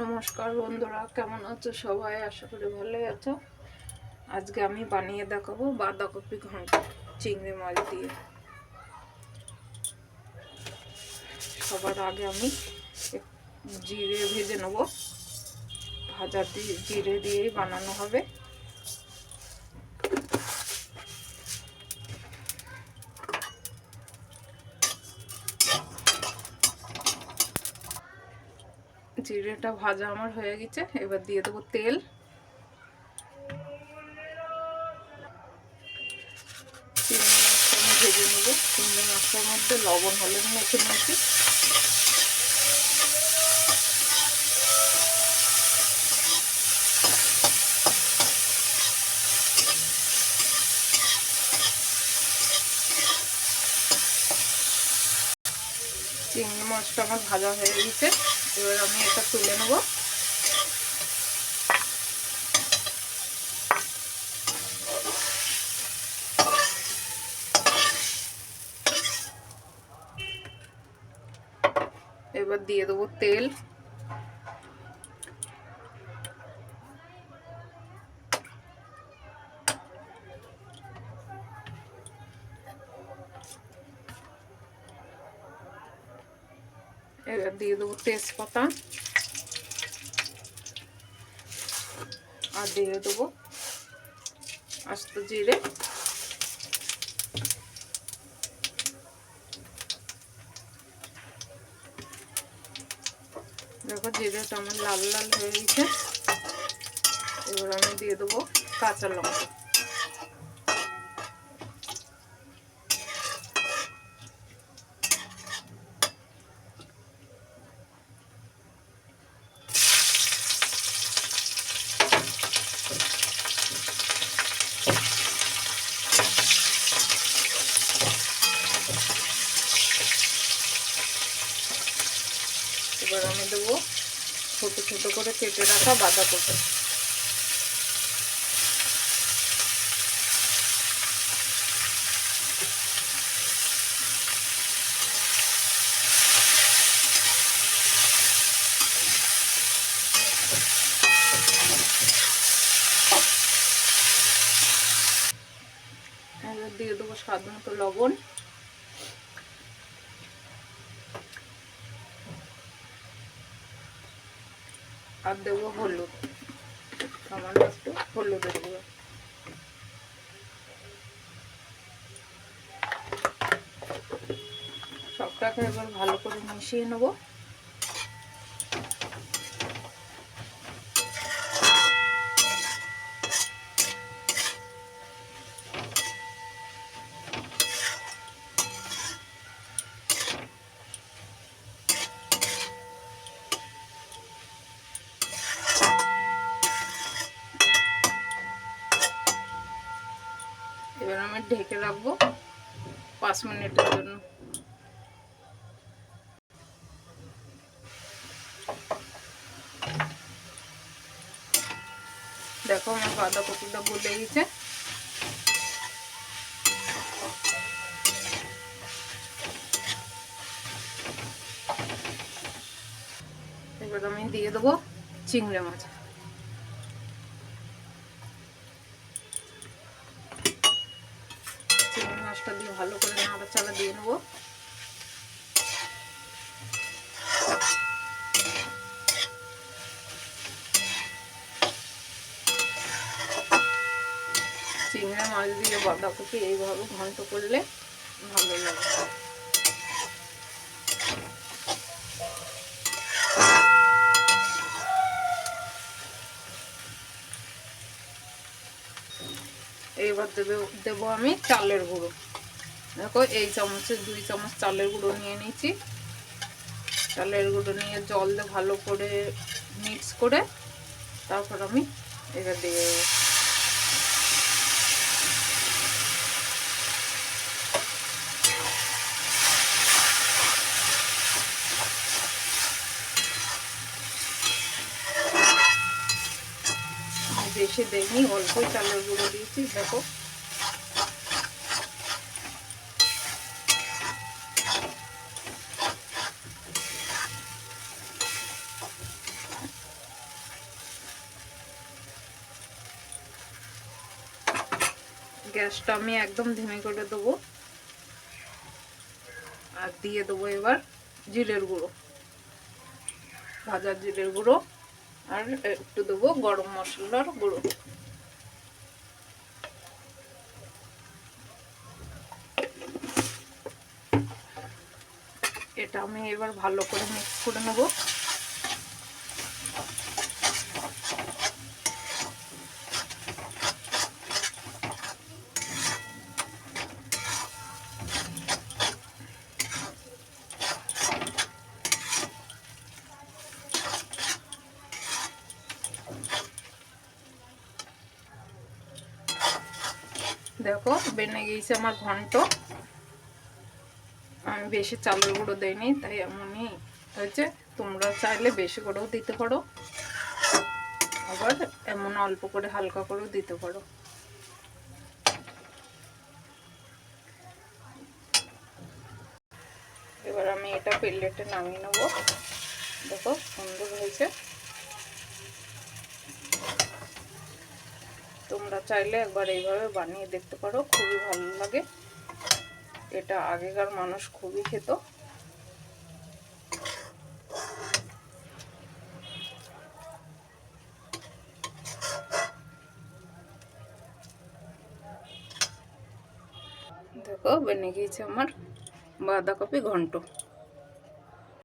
নমস্কার বন্ধুরা, কেমন আছো সবাই? আশা করি ভালোই আছো। আজকে আমি বানিয়ে দেখাবো বাঁধাকপি ঘন্ট, চিংড়ি মাছ দিয়ে। সবার আগে আমি জিরে ভেজে নেব। ভাজা দিয়ে জিরে দিয়েই বানানো হবে। জিরেটা ভাজা আমার হয়ে গেছে। এবার দিয়ে দেবো তেল। ভেজে নেব। চিংড়ি মাছটার মধ্যে লবণ, হলুদ মেখে নিয়েছি। চিংড়ি মাছটা আমার ভাজা হয়ে গেছে। এবার আমি এটা তুলে নেব। এবার দিয়ে দেবো তেল। এবার দিয়ে দেবো তেজপাতা আর দিয়ে দেবো আস্ত জিরে দেখো জিরেটা আমার লাল লাল হয়ে গেছে এবার আমি দিয়ে দেবো কাঁচা লঙ্কা এবার আমি দেবো ছোটো করে কেটে রাখা বাঁধাকপি। দিয়ে দেবো স্বাদ মতো লবণ। আর দেবো হলুদ। সামান্য একটু হলুদ দেবো সবটাকে এবার ভালো করে মিশিয়ে নেব। এবার আমি ঢেকে রাখব পাঁচ মিনিটের জন্য। দেখো আমার বাঁধাকপিটা গলে গেছে। এবার আমি দিয়ে দেবো চিংড়ি মাছ চিংড়ি মাছটা দিয়ে ভালো করে নাড়াচাড়া দিয়ে নেব। চিংড়া মাছ দিয়ে বাঁধাকপি এইভাবে ঘন্ট করলে ভালো লাগে। দেবে, দেবো আমি চালের গুঁড়ো। দেখো, এই চামচের দুই চামচ চালের গুঁড়ো নিয়ে নিয়েছি। চালের গুঁড়ো নিয়ে জল দিয়ে ভালো করে মিক্স করে তারপর আমি এটা দিয়ে দেবো। বেশি দেয়নি অল্প চালের গুঁড়ো দিয়েছি, দেখো। গ্যাসটা আমি একদম ধিমে করে দেবো। আর দিয়ে দেবো এবার জিরের গুঁড়ো, ভাজা জিরের গুঁড়ো, আর একটু দেবো গরম মশলার গুঁড়ো। এটা আমি এবার ভালো করে মিক্স করে নেব। দেখো, বেনে গিয়েছে আমার ঘন্ট। আমি বেশি চালের গুঁড়ো দেইনি, তাই এমনই হয়েছে। তোমরা চাইলে বেশি করেও দিতে পারো। আবার এমন অল্প করে হালকা করেও দিতে পারো। এবার আমি এটা প্লেটে নামিয়ে নেব। দেখো, সুন্দর হয়েছে। তোমরা চাইলে একবার এইভাবে বানিয়ে দেখতে পারো, খুবই ভালো লাগে। এটা আগেকার মানুষ খুবই খেত। দেখো, বেনে গিয়েছে আমার বাঁধাকপি ঘন্ট।